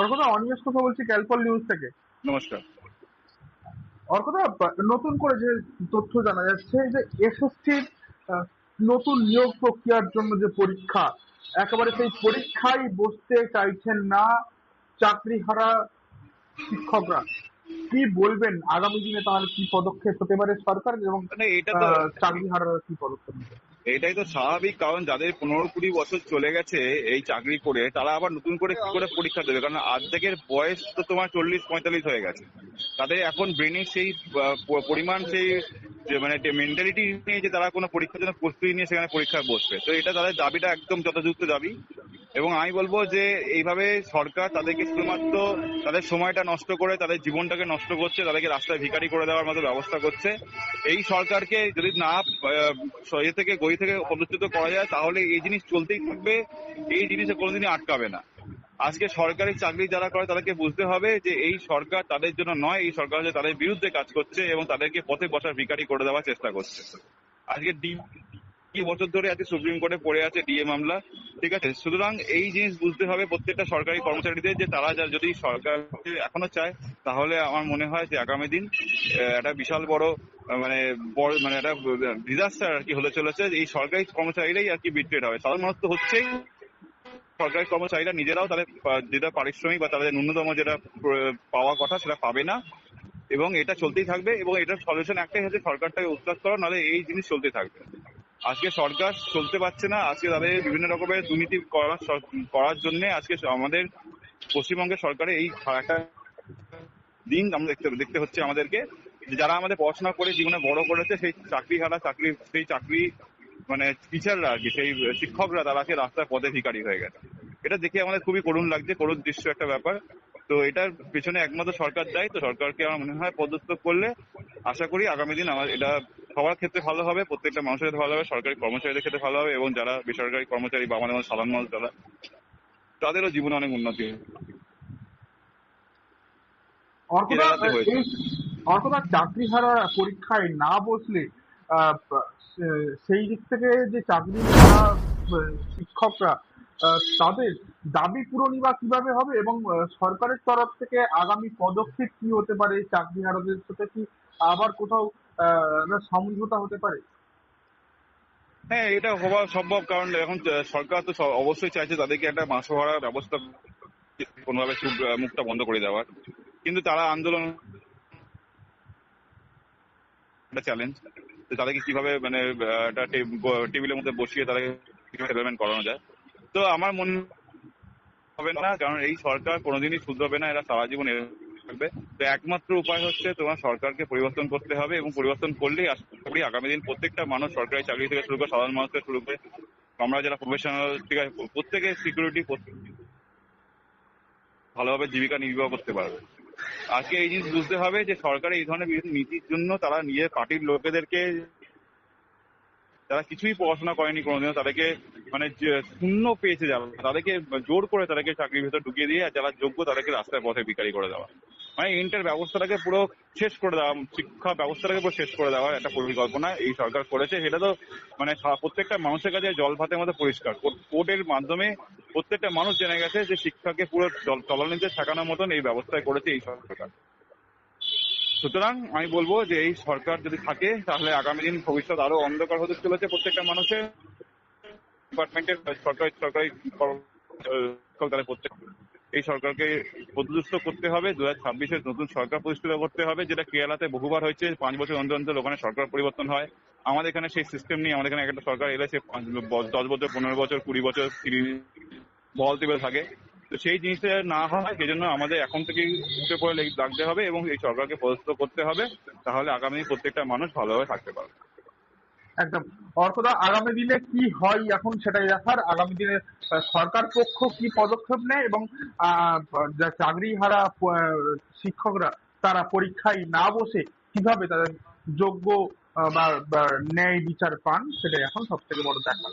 অর্কদা অনিমেষ কথা বলছি Calpol news থেকে। নমস্কার। অর্কদা নতুন করে যে তথ্য জানা যাচ্ছে যে এসএসসির নতুন নিয়োগ প্রক্রিয়ার জন্য যে পরীক্ষা একেবারে সেই পরীক্ষায় বসতে চাইছেন না চাকরি হারা শিক্ষকরা। কি বলবেন? আগামী দিনে তাহলে কি পদক্ষেপ হতে পারে সরকার এবং মানে এটা তো আহ, কি পদক্ষেপ এটাই তো স্বাভাবিক কারণ যাদের পনেরো কুড়ি বছর চলে গেছে এই চাকরি করে তারা আবার নতুন করে কি করে পরীক্ষা দেবে? কারণ অর্ধেকের বয়স তো তোমার চল্লিশ পঁয়তাল্লিশ হয়ে গেছে। তাদের এখন ব্রেনের সেই পরিমাণ সেই যে মানে মেন্টালিটি নিয়ে যে তারা কোনো পরীক্ষার জন্য প্রস্তুতি নিয়ে সেখানে পরীক্ষায় বসবে। তো এটা তাদের দাবিটা একদম যথাযুক্ত দাবি। এবং আমি বলব যে এইভাবে সরকার তাদেরকে শুধুমাত্র তাদের সময়টা নষ্ট করে, তাদের জীবনটাকে নষ্ট করছে, তাদেরকে রাস্তায় ভিখারি করে দেওয়ার মতো ব্যবস্থা করছে। এই সরকারকে যদি না ইয়ে থেকে, গই থেকে পদচ্যুত করা যায়, তাহলে এই জিনিস চলতেই থাকবে। এই জিনিসে কোনোদিনই আটকাবে না। আজকে সরকারি চাকরি যারা করে, তাদেরকে বুঝতে হবে যে এই সরকার তাদের জন্য নয়, এই সরকার হচ্ছে তাদের বিরুদ্ধে কাজ করছে এবং তাদেরকে পথে বসার ভিখারি করে দেওয়ার চেষ্টা করছে। আজকে ডি কি বছর ধরে আজকে সুপ্রিম কোর্টে পড়ে আছে ডিএ মামলা, ঠিক আছে? সুতরাং এই জিনিস বুঝতে হবে প্রত্যেকটা সরকারি কর্মচারীদের যে তারা যা যদি সরকার এখনও চায়, তাহলে আমার মনে হয় যে আগামী দিন একটা বিশাল বড় মানে বড় মানে একটা ডিজাস্টার আর কি হতে চলেছে। এই সরকারি কর্মচারীরাই আর কি বিট্রেড হবে। সাধারণ মানুষ তো হচ্ছেই সরকারি কর্মচারীরা নিজেরাও তাদের যেটা পারিশ্রমিক বা তাদের ন্যূনতম যেটা পাওয়ার কথা সেটা পাবে না। এবং এটা চলতেই থাকবে এবং এটার সলিউশন একটাই হচ্ছে সরকারটাকে উৎখাত করা, নাহলে এই জিনিস চলতে থাকবে। আজকে সরকার চলতে পারছে না। আজকে তাদের বিভিন্ন রকমের দুর্নীতি করার করার জন্য আজকে আমাদের পশ্চিমবঙ্গের সরকারে এই একটা দিন আমরা দেখতে দেখতে হচ্ছে আমাদেরকে। যারা আমাদের পড়াশোনা করে জীবনে বড় করেছে, সেই চাকরি হারা চাকরি, সেই চাকরি মানে টিচাররা আর কি, সেই শিক্ষকরা তারা আজকে রাস্তায় পথে ভিখারি হয়ে গেছে। এটা দেখে আমাদের খুবই করুণ লাগছে, করুণ দৃশ্য একটা ব্যাপার। তো এটার পেছনে একমাত্র সরকার দায়ী। তো সরকারকে আমার মনে হয় পদক্ষেপ করলে আশা করি আগামী দিন আমার এটা সবার ক্ষেত্রে ভালো হবে প্রত্যেকটা মানুষের ক্ষেত্রে ভালো হবে সরকারি কর্মচারীদের ক্ষেত্রে ভালো হবে এবং যারা বেসরকারি কর্মচারী বা আমাদের সাধারণ মানুষ যারা তাদেরও জীবনে অনেক উন্নতি হবে। অর্কদা অর্কদা চাকরিহারা পরীক্ষায় না বসলে সেই দিক থেকে যে চাকরি হারা শিক্ষকরা তাদের দাবি পূরণই বা কীভাবে হবে এবং সরকারের তরফ থেকে আগামী পদক্ষেপ কি হতে পারে? চাকরি হারাদের সাথে কি আবার কোথাও একটা সমঝোতা হতে পারে? হ্যাঁ এটা হওয়া সম্ভব, কারণ এখন সরকার তো অবশ্যই চাইছে তাদেরকে একটা মাসোহারা ব্যবস্থা কোনোভাবে মুখটা বন্ধ করে দেওয়ার। কিন্তু তারা আন্দোলন একটা চ্যালেঞ্জ তাদেরকে কীভাবে মানে একটা টেবিলের মধ্যে বসিয়ে তাদেরকে সেটেলমেন্ট করানো যায়। তো আমার মনে হবে না, কারণ এই সরকার কোনোদিনই শুধরাবে না, এরা সারা জীবন থাকবে। তো একমাত্র উপায় হচ্ছে তোমার সরকারকে পরিবর্তন করতে হবে এবং পরিবর্তন করলেই আশা করি আগামী দিন প্রত্যেকটা মানুষ সরকারি চাকরি থেকে শুরু করে সাধারণ মানুষ থেকে শুরু করে। আমরা যারা প্রফেশনাল ঠিক আছে প্রত্যেকের সিকিউরিটি ভালোভাবে জীবিকা নির্বাহ করতে পারবে। আজকে এই জিনিস বুঝতে হবে যে সরকার এই ধরনের বিভিন্ন নীতির জন্য তারা নিজের পার্টির লোকেদেরকে তারা কিছুই পড়াশোনা করেনি কোনোদিনও। তাদেরকে মানে শূন্য পেয়েছে যারা, তাদেরকে জোর করে তাদেরকে চাকরির ভেতর ঢুকিয়ে দিয়ে যারা যোগ্য তাদেরকে রাস্তায় পথে বিকারি করে দেওয়া। মানে ইন্টার ব্যবস্থাটাকে পুরো শেষ করে দেওয়া শিক্ষা ব্যবস্থাটাকে পুরো শেষ করে দেওয়ার একটা পরিকল্পনা এই সরকার করেছে। সেটা তো মানে প্রত্যেকটা মানুষের কাছে জল ভাতের মতো পরিষ্কার। কোর্ট- কোর্টের মাধ্যমে প্রত্যেকটা মানুষ জেনে গেছে যে শিক্ষাকে পুরো তলানিতে ঠেকানোর মতন এই ব্যবস্থায় করেছে এই সরকার। সুতরাং আমি বলব যে এই সরকার যদি থাকে তাহলে আগামী দিন ভবিষ্যৎ আরও অন্ধকার হতে চলেছে প্রত্যেকটা মানুষের। ডিপার্টমেন্টের সরকারি সরকারি আহ, প্রত্যেক এই সরকারকে পদদুষ্ট করতে হবে। দু হাজার ছাব্বিশের নতুন সরকার প্রতিষ্ঠিত করতে হবে, যেটা কেরালাতে বহুবার হয়েছে। পাঁচ বছর অন্তর অন্তর ওখানে সরকার পরিবর্তন হয়। আমাদের এখানে সেই সিস্টেম নেই। আমাদের এখানে একটা সরকার এলে সে দশ বছর, পনেরো বছর, কুড়ি বছর, তিরিশ বল টিপে থাকে। তো সেই জিনিসটা না হয় সেই জন্য আমাদের এখন থেকেই উঠে পড়ে লেগে- লাগতে হবে এবং এই সরকারকে পদস্থ করতে হবে। তাহলে আগামী প্রত্যেকটা মানুষ ভালোভাবে থাকতে পারবে। একদম। অর্থদা আগামী দিনে কি হয় এখন সেটাই দেখার। আগামী দিনে সরকার পক্ষ কি পদক্ষেপ নেয় এবং চাকরি হারা শিক্ষকরা তারা পরীক্ষায় না বসে কীভাবে তাদের যোগ্য বা ন্যায় বিচার পান, সেটাই এখন সব থেকে বড় দেখা।